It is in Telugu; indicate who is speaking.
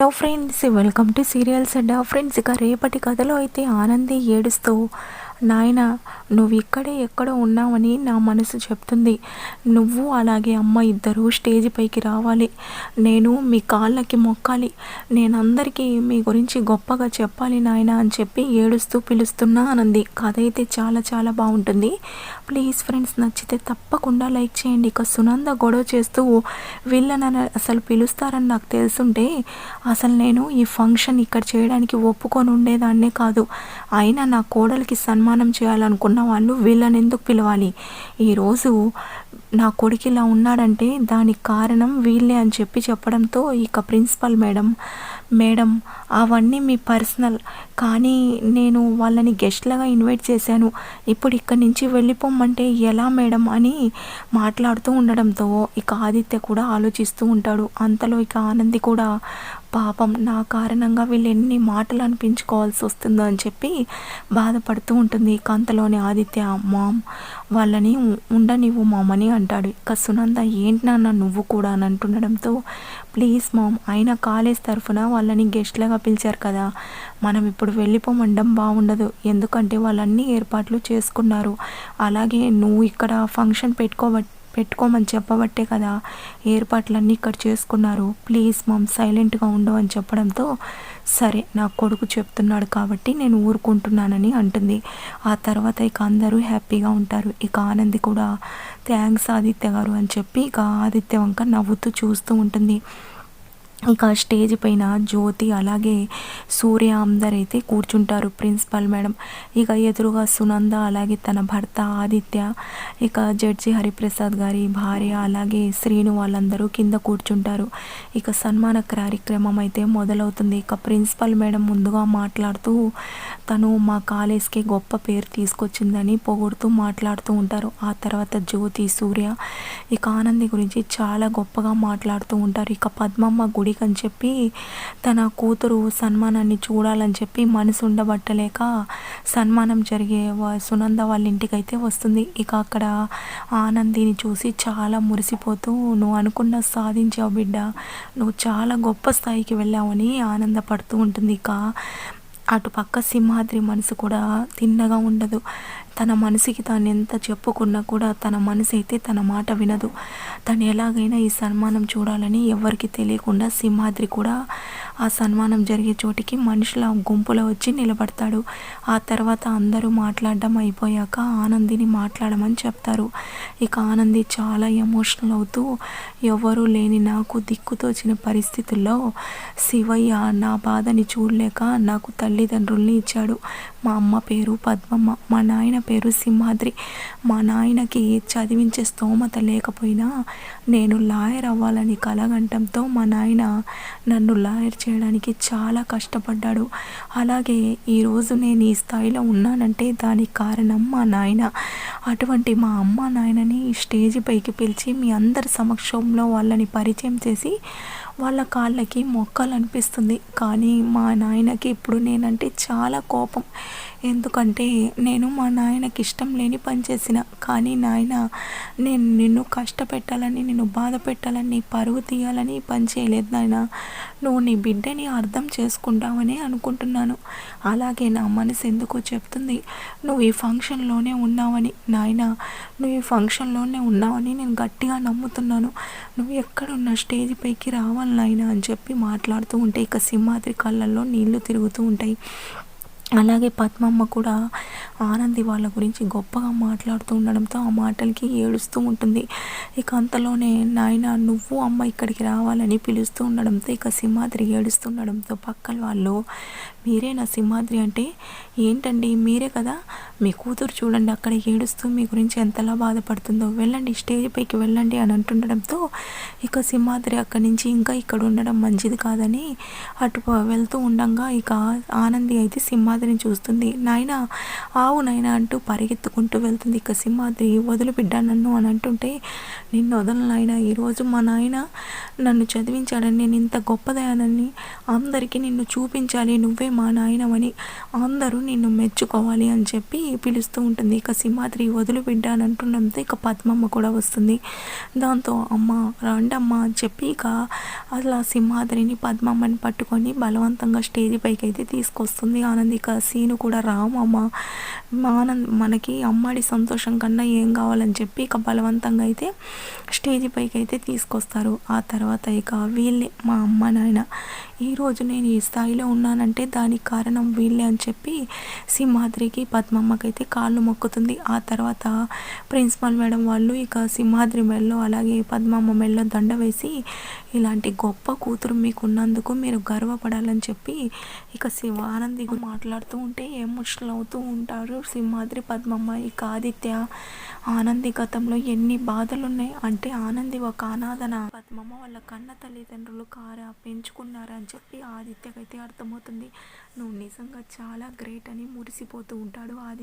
Speaker 1: Hello friends welcome to serials and friends ఇక రేపటి కథలో అయితే ఆనంది ఏడుస్తూ నాయన నువ్వు ఇక్కడే ఎక్కడో ఉన్నావని నా మనసు చెప్తుంది. నువ్వు అలాగే అమ్మ ఇద్దరు స్టేజ్ పైకి రావాలి. నేను మీ కాళ్ళకి మొక్కాలి. నేను అందరికీ మీ గురించి గొప్పగా చెప్పాలి నాయన అని చెప్పి ఏడుస్తూ పిలుస్తున్నా అనంది. కథ అయితే చాలా చాలా బాగుంటుంది. ప్లీజ్ ఫ్రెండ్స్ నచ్చితే తప్పకుండా లైక్ చేయండి. ఇక సునంద గొడవ చేస్తూ వీళ్ళని అసలు పిలుస్తారని నాకు తెలుసుంటే అసలు నేను ఈ ఫంక్షన్ ఇక్కడ చేయడానికి ఒప్పుకొని ఉండేదాన్నే కాదు. అయినా నా కోడలికి సన్మానం చేయాలనుకున్న వాళ్ళు వీళ్ళని ఎందుకు పిలవాలి? ఈరోజు నా కొడుకు ఇలా ఉన్నాడంటే దానికి కారణం వీళ్ళే అని చెప్పి చెప్పడంతో ఇక ప్రిన్సిపల్ మేడం మేడం అవన్నీ మీ పర్సనల్. కానీ నేను వాళ్ళని గెస్ట్లుగా ఇన్వైట్ చేశాను. ఇప్పుడు ఇక్కడి నుంచి వెళ్ళిపోమంటే ఎలా మేడం అని మాట్లాడుతూ ఉండడంతో ఇక ఆదిత్య కూడా ఆలోచిస్తూ ఉంటాడు. అంతలో ఇక ఆనంది కూడా పాపం నా కారణంగా వీళ్ళు ఎన్ని మాటలు అనిపించుకోవాల్సి వస్తుందో అని చెప్పి బాధపడుతూ ఉంటుంది. ఇక అంతలోని ఆదిత్య మామ్ వాళ్ళని ఉండనివ్వు మామని అంటాడు. ఇక సునంద ఏంటి నాన్న నువ్వు కూడా అని అంటుండడంతో ప్లీజ్ మామ్ అయినా కాలేజ్ తరఫున వాళ్ళని గెస్ట్లాగా పిలిచారు కదా మనం ఇప్పుడు వెళ్ళిపోమండం బాగుండదు ఎందుకంటే వాళ్ళన్ని ఏర్పాట్లు చేసుకున్నారు. అలాగే నువ్వు ఇక్కడ ఫంక్షన్ పెట్టుకోబట్టి పెట్టుకోమని చెప్పబట్టే కదా ఏర్పాట్లన్నీ ఇక్కడ చేసుకున్నారు. ప్లీజ్ మమ్ సైలెంట్గా ఉండవని అని చెప్పడంతో సరే నా కొడుకు చెప్తున్నాడు కాబట్టి నేను ఊరుకుంటున్నానని అంటుంది. ఆ తర్వాత ఇక అందరూ హ్యాపీగా ఉంటారు. ఇక ఆనంది కూడా థ్యాంక్స్ ఆదిత్య గారు అని చెప్పి ఇక ఆదిత్య వంక నవ్వుతూ చూస్తూ ఉంటుంది. ఇక స్టేజ్ పైన జ్యోతి అలాగే సూర్య అందరైతే కూర్చుంటారు ప్రిన్సిపల్ మేడం. ఇక ఎదురుగా సునంద అలాగే తన భర్త ఆదిత్య ఇక జడ్జి హరిప్రసాద్ గారి భార్య అలాగే శ్రీను వాళ్ళందరూ కింద కూర్చుంటారు. ఇక సన్మాన కార్యక్రమం అయితే మొదలవుతుంది. ఇక ప్రిన్సిపల్ మేడం ముందుగా మాట్లాడుతూ తను మా కాలేజ్కి గొప్ప పేరు తీసుకొచ్చిందని పొగుడుతూ మాట్లాడుతూ ఉంటారు. ఆ తర్వాత జ్యోతి సూర్య ఇక ఆనంది గురించి చాలా గొప్పగా మాట్లాడుతూ ఉంటారు. ఇక పద్మమ్మ గుడి కోరిక అని చెప్పి తన కూతురు సన్మానాన్ని చూడాలని చెప్పి మనసు ఉండబట్టలేక సన్మానం జరిగే సునంద వాళ్ళ ఇంటికి అయితే వస్తుంది. ఇక అక్కడ ఆనందిని చూసి చాలా మురిసిపోతూ నువ్వు అనుకున్న సాధించావు బిడ్డ. నువ్వు చాలా గొప్ప స్థాయికి వెళ్ళావని ఆనందపడుతూ ఉంటుంది. ఇక అటుపక్క సింహాద్రి మనసు కూడా తిన్నగా ఉండదు. తన మనసుకి తాను ఎంత చెప్పుకున్నా కూడా తన మనసు అయితే తన మాట వినదు. తను ఎలాగైనా ఈ సన్మానం చూడాలని ఎవరికి తెలియకుండా సింహాద్రి కూడా ఆ సన్మానం జరిగే చోటికి మనుషుల గుంపులో వచ్చి నిలబడతాడు. ఆ తర్వాత అందరూ మాట్లాడడం అయిపోయాక ఆనందిని మాట్లాడమని చెప్తారు. ఇక ఆనంది చాలా ఎమోషనల్ అవుతూ ఎవరూ లేని నాకు దిక్కుతోచిన పరిస్థితుల్లో శివయ్య నా బాధని చూడలేక నాకు తల్లిదండ్రుల్ని ఇచ్చాడు. మా అమ్మ పేరు పద్మమ్మ మా నాయన పేరు సింహాద్రి. మా నాయనకి చదివించే స్తోమత లేకపోయినా నేను లాయర్ అవ్వాలని కలగంటంతో మా నాయన నన్ను లాయర్ చే చేయడానికి చాలా కష్టపడ్డాడు. అలాగే ఈరోజు నేను ఈ స్థాయిలో ఉన్నానంటే దానికి కారణం మా నాయన. అటువంటి మా అమ్మ నాయనని స్టేజ్ పైకి పిలిచి మీ అందరి సమక్షంలో వాళ్ళని పరిచయం చేసి వాళ్ళ కాళ్ళకి మొక్కాలనిపిస్తుంది. కానీ మా నాయనకి ఇప్పుడు నేనంటే చాలా కోపం. ఎందుకంటే నేను మా నాయనకి ఇష్టం లేని పని చేసిన. కానీ నాయన నేను నిన్ను కష్టపెట్టాలని నిన్ను బాధ పెట్టాలని పరుగు తీయాలని పని చేయలేదు నాయన. నువ్వు నీ బిడ్డని అర్థం చేసుకుంటావని అనుకుంటున్నాను. అలాగే నా మనసు ఎందుకో చెప్తుంది. నువ్వు ఈ ఫంక్షన్లోనే ఉన్నావని. నాయన నువ్వు ఈ ఫంక్షన్లోనే ఉన్నావని నేను గట్టిగా నమ్ముతున్నాను. నువ్వు ఎక్కడున్న స్టేజ్ పైకి రావాలి నాయన అని చెప్పి మాట్లాడుతూ ఉంటే ఇక సింహాద్రి కళ్ళల్లో నీళ్ళు తిరుగుతూ ఉంటాయి. అలాగే పద్మమ్మ కూడా ఆనంది వాళ్ళ గురించి గొప్పగా మాట్లాడుతూ ఉండడంతో ఆ మాటలకి ఏడుస్తూ ఉంటుంది. ఇక అంతలోనే నాయన నువ్వు అమ్మ ఇక్కడికి రావాలని పిలుస్తూ ఉండడంతో ఇక సింహాద్రి ఏడుస్తుండడంతో పక్కన వాళ్ళు మీరే నా సింహాద్రి అంటే? ఏంటండి? మీరే కదా? మీ కూతురు చూడండి అక్కడ ఏడుస్తూ మీ గురించి ఎంతలా బాధపడుతుందో. వెళ్ళండి స్టేజ్ పైకి వెళ్ళండి అని అంటుండడంతో ఇక సింహాద్రి అక్కడి నుంచి ఇంకా ఇక్కడ ఉండడం మంచిది కాదని అటు వెళ్తూ ఉండగా ఇక ఆనంది అయితే సింహాద్రి సింహాద్రిని చూస్తుంది. నాయన ఆవు నాయన అంటూ పరిగెత్తుకుంటూ వెళ్తుంది. ఇక సింహాద్రి వదిలి బిడ్డ నన్ను అని అంటుంటే నిన్ను వదలను నాయన. ఈరోజు మా నాయన నన్ను చదివించాడని నేను ఇంత గొప్పదయానని అందరికీ నిన్ను చూపించాలి. నువ్వే మా నాయనమని అందరూ నిన్ను మెచ్చుకోవాలి అని చెప్పి పిలుస్తూ ఉంటుంది. ఇక సింహాద్రి వదిలి బిడ్డ అని అంటుండడంతో ఇక పద్మమ్మ కూడా వస్తుంది. దాంతో అమ్మ రాండమ్మ అని చెప్పి ఇక అలా సింహాద్రిని పద్మమ్మని పట్టుకొని బలవంతంగా స్టేజ్ పైకి అయితే తీసుకొస్తుంది ఆనందిక. సీను కూడా రామమ్మ అమ్మ ఆనంద్ మనకి అమ్మడి సంతోషం కన్నా ఏం కావాలని చెప్పి ఇక బలవంతంగా అయితే స్టేజ్ పైకి అయితే తీసుకొస్తారు. ఆ తర్వాత ఇక వీళ్ళే మా అమ్మ నాయన ఈరోజు నేను ఈ స్థాయిలో ఉన్నానంటే దానికి కారణం వీళ్ళే అని చెప్పి సింహాద్రికి పద్మమ్మకైతే కాళ్ళు మొక్కుతుంది. ఆ తర్వాత ప్రిన్సిపల్ మేడం వాళ్ళు ఇక సింహాద్రి మెల్లో అలాగే పద్మమ్మ మెల్లో దండ వేసి ఇలాంటి గొప్ప కూతురు మీకు ఉన్నందుకు మీరు గర్వపడాలని చెప్పి ఇక శివ ఆనంది మాట్లాడుతూ ఉంటే ఎమోషనల్ అవుతూ ఉంటారు సింహాద్రి పద్మమ్మ. ఇక ఆదిత్య ఆనంది గతంలో ఎన్ని బాధలు ఉన్నాయి అంటే ఆనంది ఒక అనాథన? పద్మమ్మ వాళ్ళ కన్న తల్లిదండ్రులు కార? పెంచుకున్నారని చెప్పి ఆదిత్యకైతే అర్థమవుతుంది. నువ్వు నిజంగా చాలా గ్రేట్ అని మురిసిపోతూ ఉంటాడు ఆది